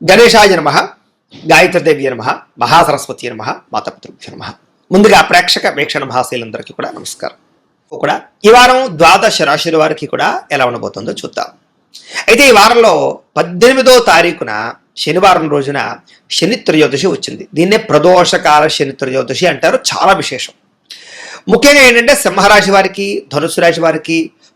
గణేశాయ నమ గాయత్రదేవి నమ మహాసరస్వతి నమ మాతపితృభ్య నమ. ముందుగా ప్రేక్షక వీక్షణ మహాశీలందరికీ కూడా నమస్కారం. కూడా ఈ వారం ద్వాదశ రాశుల వారికి కూడా ఎలా ఉండబోతుందో చూద్దాం. అయితే ఈ వారంలో పద్దెనిమిదో తారీఖున శనివారం రోజున శని త్రయోదశి వచ్చింది. దీన్నే ప్రదోషకాల శని త్రయోదశి అంటారు. చాలా విశేషం. ముఖ్యంగా ఏంటంటే సింహరాశి వారికి ధనుసు రాశి వారికి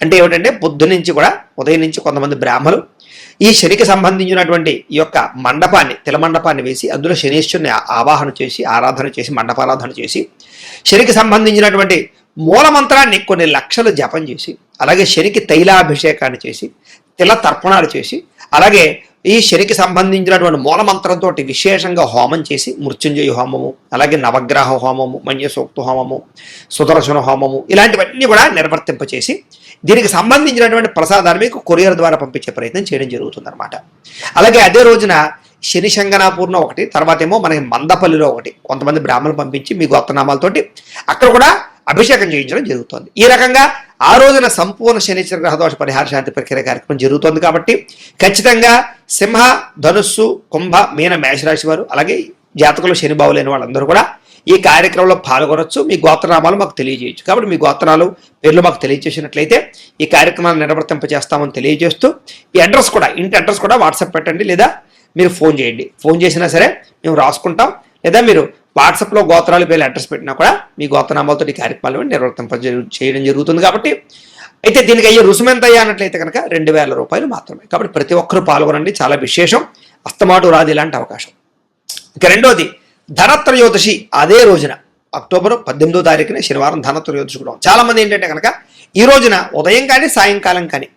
అంటే ఏమిటంటే పొద్దు నుంచి కూడా ఉదయం నుంచి కొంతమంది బ్రాహ్మలు ఈ శనికి సంబంధించినటువంటి ఈ యొక్క మండపాన్ని తిల మండపాన్ని వేసి అందులో శనీశ్వరుని ఆవాహన చేసి ఆరాధన చేసి మండపారాధన చేసి శనికి సంబంధించినటువంటి మూలమంత్రాన్ని కొన్ని లక్షలు జపం చేసి అలాగే శనికి తైలాభిషేకాన్ని చేసి తిల తర్పణాలు చేసి అలాగే ఈ శనికి సంబంధించినటువంటి మూలమంత్రంతో విశేషంగా హోమం చేసి మృత్యుంజయ హోమము అలాగే నవగ్రహ హోమము మన్యసూక్త హోమము సుదర్శన హోమము ఇలాంటివన్నీ కూడా నిర్వర్తింపచేసి దీనికి సంబంధించినటువంటి ప్రసాదాన్ని మీకు కొరియర్ ద్వారా పంపించే ప్రయత్నం చేయడం జరుగుతుందన్నమాట. అలాగే అదే రోజున శని శంగనాపూర్ణ ఒకటి తర్వాత ఏమో మనకి మందపల్లిలో ఒకటి కొంతమంది బ్రాహ్మణులు పంపించి మీ గోత్రనామాలతోటి అక్కడ కూడా అభిషేకం చేయించడం జరుగుతుంది. ఈ రకంగా ఆ రోజున సంపూర్ణ శనిచర గ్రహదోష పరిహార శాంతి ప్రక్రియ కార్యక్రమం జరుగుతోంది కాబట్టి ఖచ్చితంగా సింహ ధనుస్సు కుంభ మీన మేషరాశి వారు అలాగే జాతకులు శని బావులైన వాళ్ళందరూ కూడా ఈ కార్యక్రమంలో పాల్గొనవచ్చు మీ గోత్రనామాలు మాకు తెలియజేయచ్చు. కాబట్టి మీ గోత్రాలు పేర్లు మాకు తెలియజేసినట్లయితే ఈ కార్యక్రమాన్ని నిర్వర్తింపజేస్తామని తెలియజేస్తూ ఈ అడ్రస్ కూడా ఇంటి అడ్రస్ కూడా వాట్సాప్ పెట్టండి లేదా మీరు ఫోన్ చేయండి. ఫోన్ చేసినా సరే మేము రాసుకుంటాం లేదా మీరు వాట్సాప్లో గోత్రాలు పేర్లు అడ్రస్ పెట్టినా కూడా మీ గోత్రనామాలతో ఈ కార్యక్రమాలు నిర్వర్తింప చేయడం జరుగుతుంది కాబట్టి అయితే దీనికి అయ్యే రుసుము ఎంత అన్నట్లయితే కనుక రెండు వేల రూపాయలు మాత్రమే. కాబట్టి ప్రతి ఒక్కరూ పాల్గొనండి. చాలా విశేషం. అస్తమాటు రాదు ఇలాంటి అవకాశం. ఇక రెండోది ధనత్రయోదశి అదే రోజున అక్టోబర్ పద్దెనిమిదో తారీఖున శనివారం ధనత్రయోదశి కూడా చాలామంది చాలా మంది ఏంటంటే కనుక ఈ రోజున ఉదయం కానీ సాయంకాలం కానీ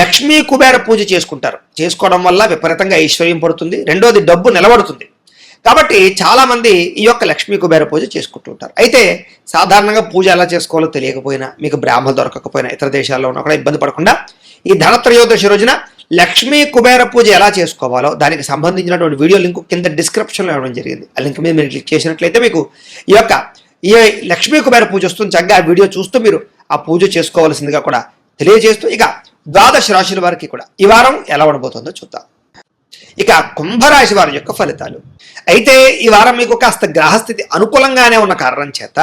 లక్ష్మీ కుబేర పూజ చేసుకుంటారు. చేసుకోవడం వల్ల విపరీతంగా ఐశ్వర్యం పడుతుంది. రెండోది డబ్బు నిలబడుతుంది. కాబట్టి చాలామంది ఈ యొక్క లక్ష్మీ కుబేర పూజ చేసుకుంటుంటారు. అయితే సాధారణంగా పూజ ఎలా చేసుకోవాలో తెలియకపోయినా మీకు బ్రాహ్మణ దొరకకపోయినా ఇతర దేశాల్లో ఉన్నా కూడా ఇబ్బంది పడకుండా ఈ ధనత్రయోదశి రోజున లక్ష్మీ కుబేర పూజ ఎలా చేసుకోవాలో దానికి సంబంధించినటువంటి వీడియో లింక్ కింద డిస్క్రిప్షన్లో ఇవ్వడం జరిగింది. ఆ లింక్ మీద మీరు క్లిక్ చేసినట్లయితే మీకు ఈ యొక్క ఈ లక్ష్మీ కుబేర పూజ వస్తుంది. చక్కగా ఆ వీడియో చూస్తూ మీరు ఆ పూజ చేసుకోవాల్సిందిగా కూడా తెలియజేస్తూ ఇక ద్వాదశ రాశుల వారికి కూడా ఈ వారం ఎలా ఉండబోతుందో చూద్దాం. ఇక కుంభరాశి వారి యొక్క ఫలితాలు. అయితే ఈ వారం మీకు కాస్త గ్రహస్థితి అనుకూలంగానే ఉన్న కారణం చేత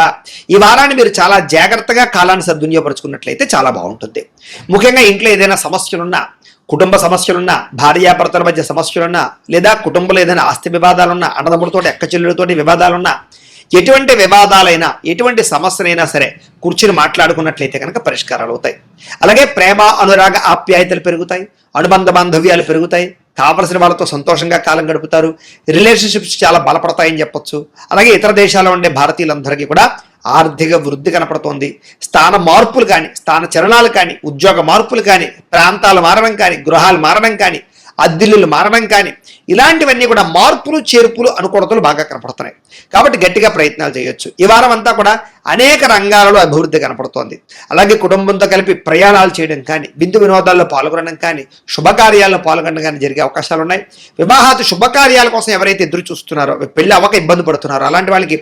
ఈ వారాన్ని మీరు చాలా జాగ్రత్తగా కాలాన్ని సద్వినియోగపరుచుకున్నట్లయితే చాలా బాగుంటుంది. ముఖ్యంగా ఇంట్లో ఏదైనా సమస్యలున్నా కుటుంబ సమస్యలున్నా భార్యాభర్తల మధ్య సమస్యలున్నా లేదా కుటుంబంలో ఏదైనా ఆస్తి వివాదాలున్నా అన్నదమ్ముడితో ఎక్క చెల్లెలతోటి వివాదాలున్నా ఎటువంటి వివాదాలైనా ఎటువంటి సమస్యలైనా సరే కూర్చుని మాట్లాడుకున్నట్లయితే కనుక పరిష్కారాలు అవుతాయి. అలాగే ప్రేమ అనురాగ ఆప్యాయతలు పెరుగుతాయి. అనుబంధ బాంధవ్యాలు పెరుగుతాయి. కావలసిన వాళ్ళతో సంతోషంగా కాలం గడుపుతారు. రిలేషన్షిప్స్ చాలా బలపడతాయని చెప్పొచ్చు. అలాగే ఇతర దేశాల్లో ఉండే భారతీయులందరికీ కూడా ఆర్థిక వృద్ధి కనపడుతోంది. స్థాన మార్పులు కానీ స్థాన చరణాలు కానీ ఉద్యోగ మార్పులు కానీ ప్రాంతాలు మారడం కానీ గృహాలు మారడం కానీ అద్దిల్లులు మారడం కానీ ఇలాంటివన్నీ కూడా మార్పులు చేర్పులు అనుకూలతలు బాగా కనపడుతున్నాయి. కాబట్టి గట్టిగా ప్రయత్నాలు చేయొచ్చు. ఈ వారం అంతా కూడా అనేక రంగాలలో అభివృద్ధి కనపడుతోంది. అలాగే కుటుంబంతో కలిపి ప్రయాణాలు చేయడం కానీ బిందు వినోదాల్లో పాల్గొనడం కానీ శుభకార్యాల్లో పాల్గొనడం కానీ జరిగే అవకాశాలు ఉన్నాయి వివాహాది శుభకార్యాల కోసం ఎవరైతే ఎదురు చూస్తున్నారో పెళ్ళి అవ్వక ఇబ్బంది పడుతున్నారో అలాంటి వాళ్ళకి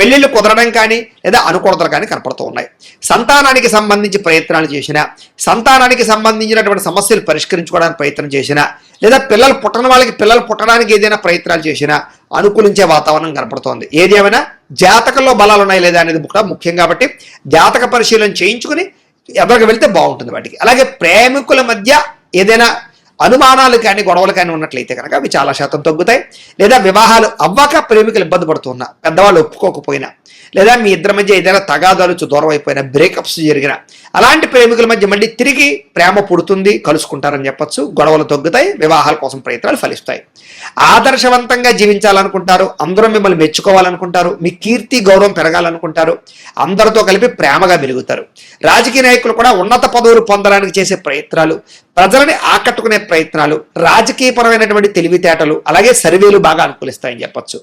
పెళ్ళిళ్ళు కుదరడం కానీ లేదా అనుకూలతలు కానీ కనపడుతూ ఉన్నాయి. సంతానానికి సంబంధించి ప్రయత్నాలు చేసినా సంతానానికి సంబంధించినటువంటి సమస్యలు పరిష్కరించుకోవడానికి ప్రయత్నం చేసినా లేదా పిల్లలు పుట్టని వాళ్ళకి పిల్లలు పుట్టడానికి ఏదైనా ప్రయత్నాలు చేసినా అనుకూలించే వాతావరణం కనపడుతోంది. ఏది ఏమైనా జాతకంలో బలాలు ఉన్నాయి లేదా అనేది కూడా ముఖ్యం కాబట్టి జాతక పరిశీలన చేయించుకుని ఎవరికి వెళ్తే బాగుంటుంది వాటికి. అలాగే ప్రేమికుల మధ్య ఏదైనా అనుమానాలు కానీ గొడవలు కానీ ఉన్నట్లయితే కనుక అవి చాలా శాతం తగ్గుతాయి. లేదా వివాహాలు అవ్వక ప్రేమికులు ఇబ్బంది పడుతున్నా పెద్దవాళ్ళు ఒప్పుకోకపోయినా లేదా మీ ఇద్దరి మధ్య ఏదైనా తగాదాలు దూరం అయిపోయినా బ్రేకప్స్ జరిగిన అలాంటి ప్రేమికుల మధ్య మళ్ళీ తిరిగి ప్రేమ పుడుతుంది కలుసుకుంటారని చెప్పొచ్చు. గొడవలు తగ్గుతాయి వివాహాల కోసం ప్రయత్నాలు ఫలిస్తాయి. ఆదర్శవంతంగా జీవించాలనుకుంటారు అందరూ మిమ్మల్ని మెచ్చుకోవాలనుకుంటారు మీ కీర్తి గౌరవం పెరగాలనుకుంటారు అందరితో కలిపి ప్రేమగా వెలుగుతారు రాజకీయ నాయకులు కూడా ఉన్నత పదవులు పొందడానికి చేసే ప్రయత్నాలు ప్రజలని ఆకట్టుకునే ప్రయత్నాలు రాజకీయపరమైనటువంటి తెలివితేటలు అలాగే సర్వేలు బాగా అనుకూలిస్తాయని చెప్పొచ్చు.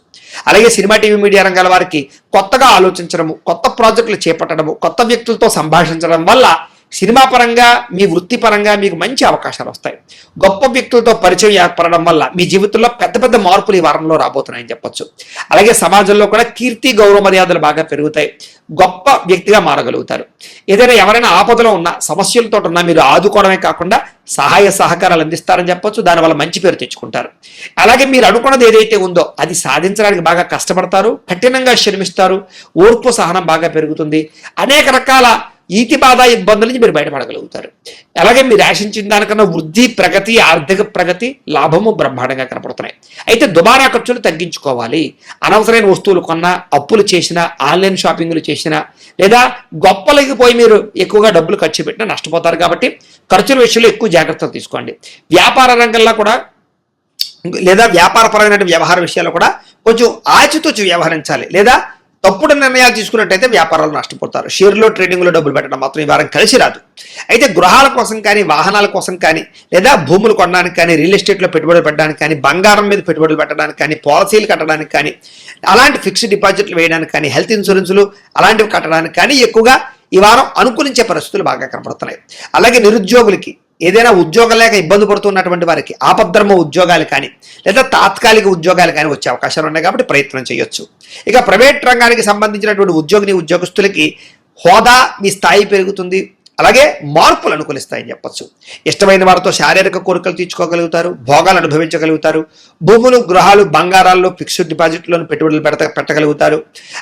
అలాగే సినిమా టీవీ మీడియా రంగాల వారికి కొత్తగా ఆలోచించడము కొత్త ప్రాజెక్టులు చేపట్టడము కొత్త వ్యక్తులతో సంభాషించడం వల్ల సినిమా పరంగా మీ వృత్తిపరంగా మీకు మంచి అవకాశాలు వస్తాయి. గొప్ప వ్యక్తులతో పరిచయం ఏర్పడడం వల్ల మీ జీవితంలో పెద్ద పెద్ద మార్పులు ఈ వారంలో రాబోతున్నాయని చెప్పొచ్చు. అలాగే సమాజంలో కూడా కీర్తి గౌరవ మర్యాదలు బాగా పెరుగుతాయి. గొప్ప వ్యక్తిగా మారగలుగుతారు. ఏదైనా ఎవరైనా ఆపదలో ఉన్న సమస్యలతో ఉన్నా మీరు ఆదుకోవడమే కాకుండా సహాయ సహకారాలు అందిస్తారని చెప్పొచ్చు. దానివల్ల మంచి పేరు తెచ్చుకుంటారు. అలాగే మీరు అనుకున్నది ఏదైతే ఉందో అది సాధించడానికి బాగా కష్టపడతారు కఠినంగా శ్రమిస్తారు ఓర్పు సహనం బాగా పెరుగుతుంది. అనేక రకాల ఈతి బాధ ఇబ్బందుల నుంచి మీరు బయటపడగలుగుతారు. అలాగే మీరు ఆశించిన దానికన్నా వృద్ధి ప్రగతి ఆర్థిక ప్రగతి లాభము బ్రహ్మాండంగా కనపడుతున్నాయి. అయితే దుబారా ఖర్చులు తగ్గించుకోవాలి. అనవసరమైన వస్తువులు కొన్నా అప్పులు చేసినా ఆన్లైన్ షాపింగ్లు చేసినా లేదా గొప్పలకి పోయి మీరు ఎక్కువగా డబ్బులు ఖర్చు పెట్టినా నష్టపోతారు కాబట్టి ఖర్చుల విషయంలో ఎక్కువ జాగ్రత్తలు తీసుకోండి. వ్యాపార రంగంలో కూడా లేదా వ్యాపారపరమైన వ్యవహార విషయాల్లో కూడా కొంచెం ఆచితూచి వ్యవహరించాలి. లేదా తప్పుడు నిర్ణయాలు తీసుకున్నట్టయితే వ్యాపారాలు నష్టపోతారు. షేర్లో ట్రేడింగ్లో డబ్బులు పెట్టడం మాత్రం ఈ వారం కలిసి రాదు. అయితే గృహాల కోసం కానీ వాహనాల కోసం కానీ లేదా భూములు కొనడానికి కానీ రియల్ ఎస్టేట్లో పెట్టుబడులు పెట్టడానికి కానీ బంగారం మీద పెట్టుబడులు పెట్టడానికి కానీ పాలసీలు కట్టడానికి కానీ అలాంటి ఫిక్స్డ్ డిపాజిట్లు వేయడానికి కానీ హెల్త్ ఇన్సూరెన్సులు అలాంటివి కట్టడానికి కానీ ఎక్కువగా ఈ వారం అనుకూలించే పరిస్థితులు బాగా కనపడుతున్నాయి. అలాగే నిరుద్యోగులకి ఏదైనా ఉద్యోగం లేక ఇబ్బంది పడుతున్నటువంటి వారికి ఆపద్ధర్మ ఉద్యోగాలు కానీ లేదా తాత్కాలిక ఉద్యోగాలు కానీ వచ్చే అవకాశాలు ఉన్నాయి కాబట్టి ప్రయత్నం చేయొచ్చు. ఇక ప్రైవేట్ రంగానికి సంబంధించినటువంటి ఉద్యోగిని ఉద్యోగస్తులకి హోదా మీ స్థాయి పెరుగుతుంది. అలాగే మార్పులు అనుకూలిస్తాయని చెప్పొచ్చు. ఇష్టమైన వారితో శారీరక కోరికలు తీర్చుకోగలుగుతారు భోగాలు అనుభవించగలుగుతారు భూములు గృహాలు బంగారాల్లో ఫిక్స్డ్ డిపాజిట్లను పెట్టుబడులు పెడత పెట్టగలుగుతారు.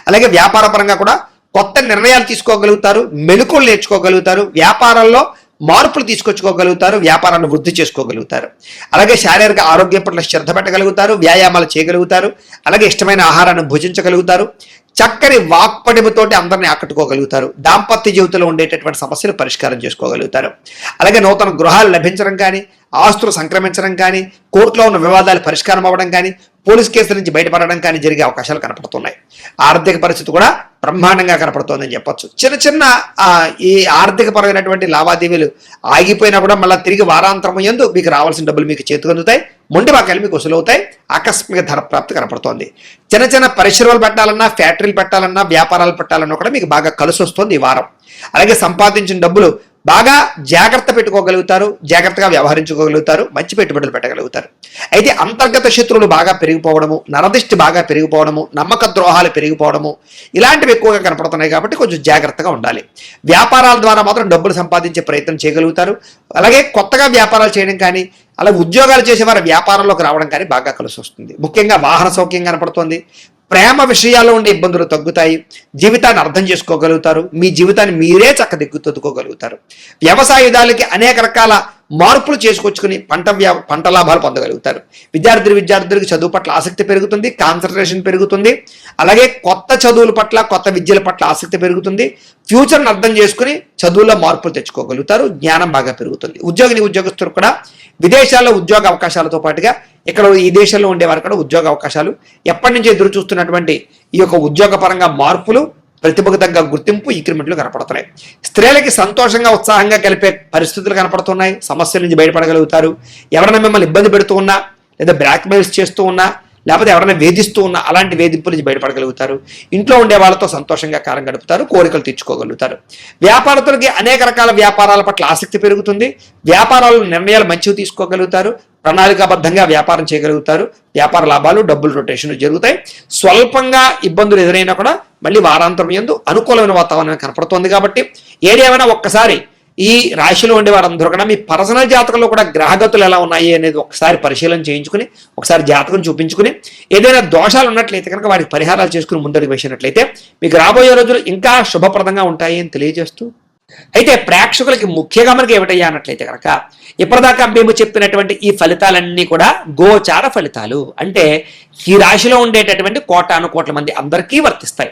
అలాగే వ్యాపార పరంగా కూడా కొత్త నిర్ణయాలు తీసుకోగలుగుతారు మెలకువలు నేర్చుకోగలుగుతారు. వ్యాపారాల్లో మార్పులు తీసుకొచ్చుకోగలుగుతారు వ్యాపారాన్ని వృద్ధి చేసుకోగలుగుతారు. అలాగే శారీరక ఆరోగ్యం పట్ల శ్రద్ధ పెట్టగలుగుతారు వ్యాయామాలు చేయగలుగుతారు అలాగే ఇష్టమైన ఆహారాన్ని భుజించగలుగుతారు చక్కని వాక్పటిమతోటి అందరిని ఆకట్టుకోగలుగుతారు దాంపత్య జీవితంలో ఉండేటటువంటి సమస్యలు పరిష్కారం చేసుకోగలుగుతారు. అలాగే నూతన గృహాలు లభించడం కానీ ఆస్తులు సంక్రమించడం కానీ కోర్టులో ఉన్న వివాదాలు పరిష్కారం అవ్వడం కానీ పోలీస్ కేసుల నుంచి బయటపడడం కానీ జరిగే అవకాశాలు కనపడుతున్నాయి. ఆర్థిక పరిస్థితి కూడా బ్రహ్మాండంగా కనపడుతోందని చెప్పొచ్చు. చిన్న చిన్న ఈ ఆర్థిక పరమైనటువంటి లావాదేవీలు ఆగిపోయినా కూడా మళ్ళీ తిరిగి వారాంతరం ఎందు మీకు రావాల్సిన డబ్బులు మీకు చేతికి అందుతాయి. మొండి వాకాయలు మీకు వసూలవుతాయి ఆకస్మిక ధర ప్రాప్తి కనపడుతోంది. చిన్న చిన్న పరిశ్రమలు పెట్టాలన్నా ఫ్యాక్టరీలు పెట్టాలన్నా వ్యాపారాలు పెట్టాలన్నా కూడా మీకు బాగా కలిసి వస్తుంది ఈ వారం. అలాగే సంపాదించిన డబ్బులు బాగా జాగ్రత్త పెట్టుకోగలుగుతారు జాగ్రత్తగా వ్యవహరించుకోగలుగుతారు మంచి పెట్టుబడులు పెట్టగలుగుతారు. అయితే అంతర్గత శత్రువులు బాగా పెరిగిపోవడము నరదిష్టి బాగా పెరిగిపోవడము నమ్మక ద్రోహాలు పెరిగిపోవడము ఇలాంటివి ఎక్కువగా కనపడుతున్నాయి కాబట్టి కొంచెం జాగ్రత్తగా ఉండాలి. వ్యాపారాల ద్వారా మాత్రం డబ్బులు సంపాదించే ప్రయత్నం చేయగలుగుతారు. అలాగే కొత్తగా వ్యాపారాలు చేయడం కానీ అలాగే ఉద్యోగాలు చేసేవారు వ్యాపారంలోకి రావడం కానీ బాగా కలిసి వస్తుంది ముఖ్యంగా వాహన సౌఖ్యం కనపడుతుంది. ప్రేమ విషయాల్లో ఉండే ఇబ్బందులు తగ్గుతాయి. జీవితాన్ని అర్థం చేసుకోగలుగుతారు. మీ జీవితాన్ని మీరే చక్కదిద్దుకోగలుగుతారు. వ్యవసాయదారులకి అనేక రకాల మార్పులు చేసుకొచ్చుకుని పంట వ్యా పంట లాభాలు పొందగలుగుతారు. విద్యార్థులు విద్యార్థులకు చదువు పట్ల ఆసక్తి పెరుగుతుంది కాన్సన్ట్రేషన్ పెరుగుతుంది. అలాగే కొత్త చదువుల పట్ల కొత్త విద్యల పట్ల ఆసక్తి పెరుగుతుంది. ఫ్యూచర్ని అర్థం చేసుకుని చదువుల్లో మార్పులు తెచ్చుకోగలుగుతారు. జ్ఞానం బాగా పెరుగుతుంది. ఉద్యోగిని ఉద్యోగస్తులు కూడా విదేశాల్లో ఉద్యోగ అవకాశాలతో పాటుగా ఇక్కడ ఈ దేశంలో ఉండేవారు కూడా ఉద్యోగ అవకాశాలు. ఎప్పటి నుంచి ఎదురు చూస్తున్నటువంటి ఈ యొక్క ఉద్యోగపరంగా మార్పులు ప్రతిభకు తగ్గ గుర్తింపు ఇంక్రిమెంట్లు కనపడుతున్నాయి. స్త్రీలకి సంతోషంగా ఉత్సాహంగా కలిపే పరిస్థితులు కనపడుతున్నాయి. సమస్యల నుంచి బయటపడగలుగుతారు. ఎవరైనా మిమ్మల్ని ఇబ్బంది పెడుతూ ఉన్నా లేదా బ్లాక్మెయిల్స్ చేస్తూ ఉన్నా లేకపోతే ఎవరైనా వేధిస్తూ ఉన్న అలాంటి వేధింపుల నుంచి బయటపడగలుగుతారు. ఇంట్లో ఉండే వాళ్ళతో సంతోషంగా కాలం గడుపుతారు కోరికలు తెచ్చుకోగలుగుతారు వ్యాపారస్తులకి అనేక రకాల వ్యాపారాల పట్ల ఆసక్తి పెరుగుతుంది. వ్యాపారాలు నిర్ణయాలు మంచివి తీసుకోగలుగుతారు. ప్రణాళికాబద్ధంగా వ్యాపారం చేయగలుగుతారు. వ్యాపార లాభాలు డబ్బులు రొటేషన్ జరుగుతాయి. స్వల్పంగా ఇబ్బందులు ఎదురైనా కూడా మళ్ళీ వారాంతరం ఎందు అనుకూలమైన వాతావరణం కనపడుతోంది కాబట్టి ఏదేమైనా ఒక్కసారి ఈ రాశిలో ఉండే వారందరూ కూడా మీ పర్సనల్ జాతకంలో కూడా గ్రహగతులు ఎలా ఉన్నాయి అనేది ఒకసారి పరిశీలన చేయించుకుని ఒకసారి జాతకం చూపించుకుని ఏదైనా దోషాలు ఉన్నట్లయితే కనుక వాటికి పరిహారాలు చేసుకుని ముందడుగు వేసినట్లయితే మీకు రాబోయే రోజులు ఇంకా శుభప్రదంగా ఉంటాయి అని తెలియజేస్తూ. అయితే ప్రేక్షకులకి ముఖ్యంగా మనకి ఏమిటయ్యా అన్నట్లయితే కనుక ఇప్పటిదాకా మేము చెప్పినటువంటి ఈ ఫలితాలన్నీ కూడా గోచార ఫలితాలు. అంటే ఈ రాశిలో ఉండేటటువంటి కోటాను కోట్ల మంది అందరికీ వర్తిస్తాయి.